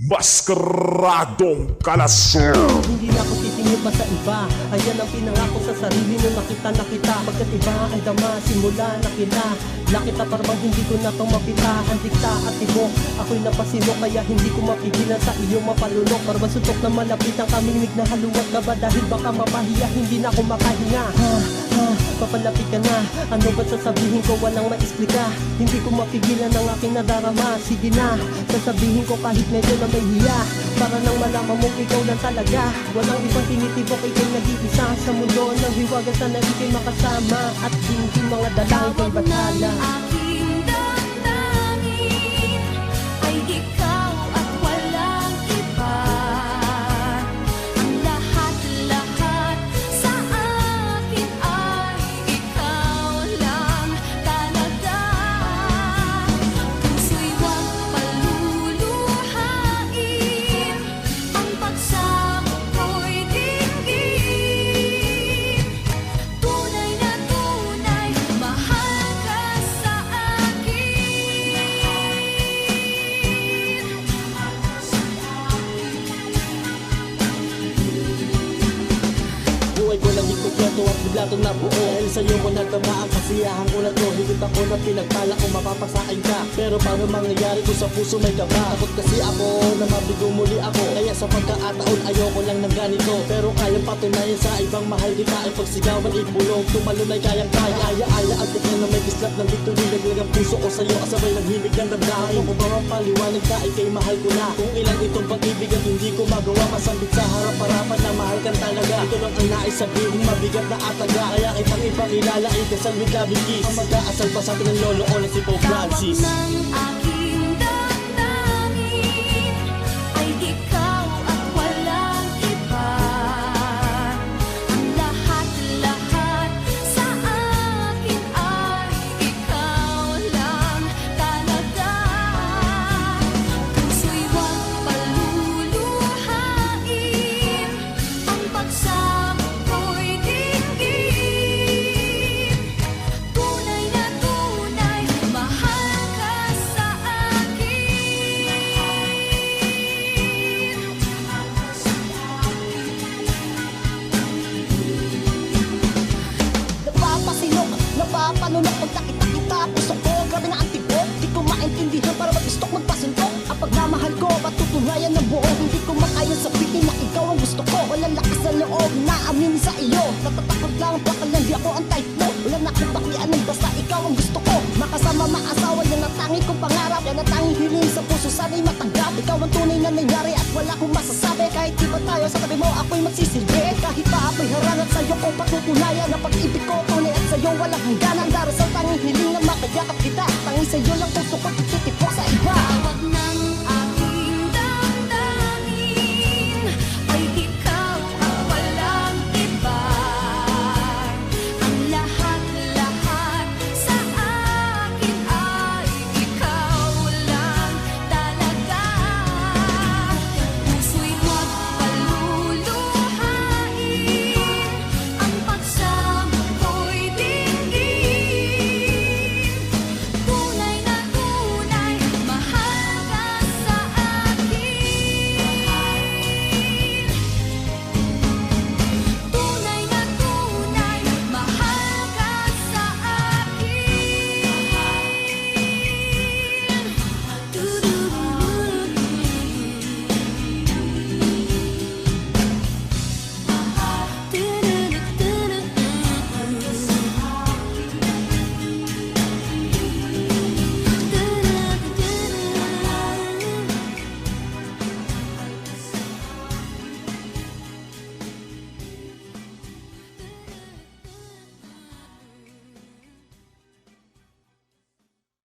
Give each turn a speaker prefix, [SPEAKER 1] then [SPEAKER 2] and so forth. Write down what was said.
[SPEAKER 1] Mascaradong Kalasor
[SPEAKER 2] Hindi na ako titingin pa sa iba. Ayan ang pinangako sa sarili nung nakita na kita. Pagkat iba ang dama, simula na kila Nakita parang hindi ko na tong mapita. Ang dikta at tibok, ako'y napasino Kaya hindi ko mapigilan sa iyong mapalunok. Para suntok na malapit ang kamingnig na haluwag ka ba Dahil baka mapahiya, hindi na ako makahinga. Ha, ha, papalapit ka na. Ano ba't sasabihin ko walang maisplika? Hindi ko mapigilan ang aking nadarama. Sige na, sasabihin ko kahit medyo na may hiya. Para nang malaman mo ikaw lang talaga. Walang ibang tinitibok ikay nag-iisa. Sa mundo ng hiwaga sana ikay makasama. At hindi mga dalangin ko'y batala Ko lang ikukwento at bigla itong nabuo. Dahil sa'yo ko natama ang kasiyahan ko na to. Higit ako na pinagpala kung mapapasain ka. Pero paano mangyayari kung sa puso may kaba. Takot kasi ako na mabigo muli ako. Kaya sa pagkakataon ayoko lang ng ganito. Pero kayang patunayan sa ibang mahal kita. Ay pagsigawan ibulong tumalon ay kayang kaya. Aya-aya ang tignan na may kislap ng victory Naglag ang puso ko sa'yo. Asabay naghimig ng damdamin. Ako ba mapaliwanag ka ay kay mahal ko na. Kung ilang itong pag-ibig at hindi ko magawa Masambit sa harap-harapan Ito lang ang nais sabihin mabigat na ataga Kaya kitang ipakilala with loving kiss Ang mag-aasal pa sa atin ng lolo o na si Pope Francis
[SPEAKER 3] napapanunok Pag nakita kita, puso ko Grabe na ang tibok Di ko maintindihan para mag gusto magpasuntok Ang pagmamahal ko, patutunayan ng buo. Hindi ko makaya sabihin na ikaw ang gusto ko. Walang lakas sa loob na amin sa iyo. Natatakot lang, baka lang di ako ang type mo. Wala na akong pakialam, basta ikaw ang gusto ko. Makasama, maasawa, yan ang tangi kong pangarap. Yan ang tanging hiling sa puso, sana'y matanggap Ikaw ang tunay na nangyari at wala akong masasabi. Kahit di ba tayo sa tabi mo, ako'y magsisilbi Kahit pa ako'y harangat sa'yo ko patutunayan Na pag-ibig ko. Tunay sa'yo walang hangganan Darasal tanging hiling na makayakap kita. Tanging sa'yo lang